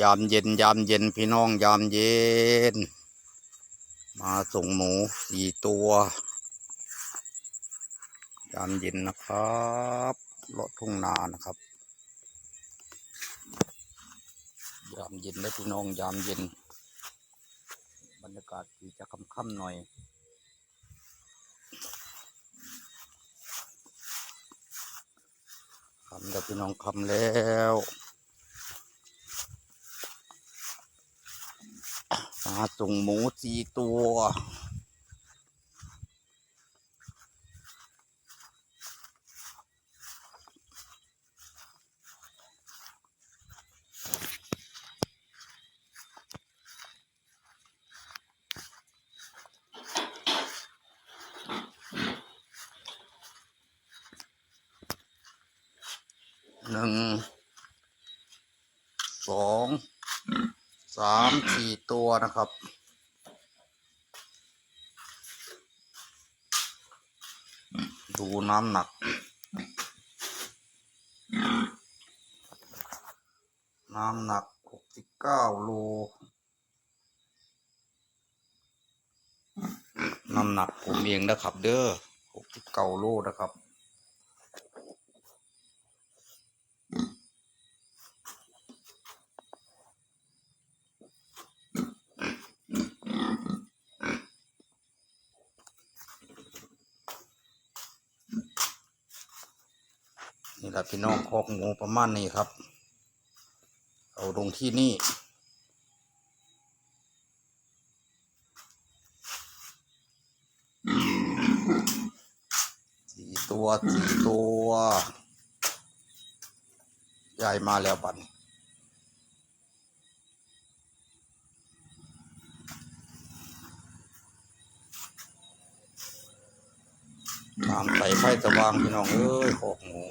ยามเย็นยามเย็นพี่น้องยามเย็น มาส่งหมูสี่ตัว ยามเย็นนะครับเลาะทุ่งนานะครับ ยามเย็นนะพี่น้องยามเย็น บรรยากาศที่จะค่ำๆหน่อยคำแล้วพี่น้องคำแล้ว มาส่งหมูสี่ตัว หนึ่ง สอง สามสี่ตัวนะครับดูน้ำหนัก น้ำหนักหกสิบเก้าโล น้ำหนักผมเองนะครับ เด้อหกสิบเก้าโลนะครับ นี่แหละพี่น้องคอกหมูประมาณนี้ครับ เอาลงที่นี่สี่ตัวสี่ตัวใหญ่มาแล้วบันน้ำใส่ไฟสว่างพี่น้องเอ้ยคอกหมู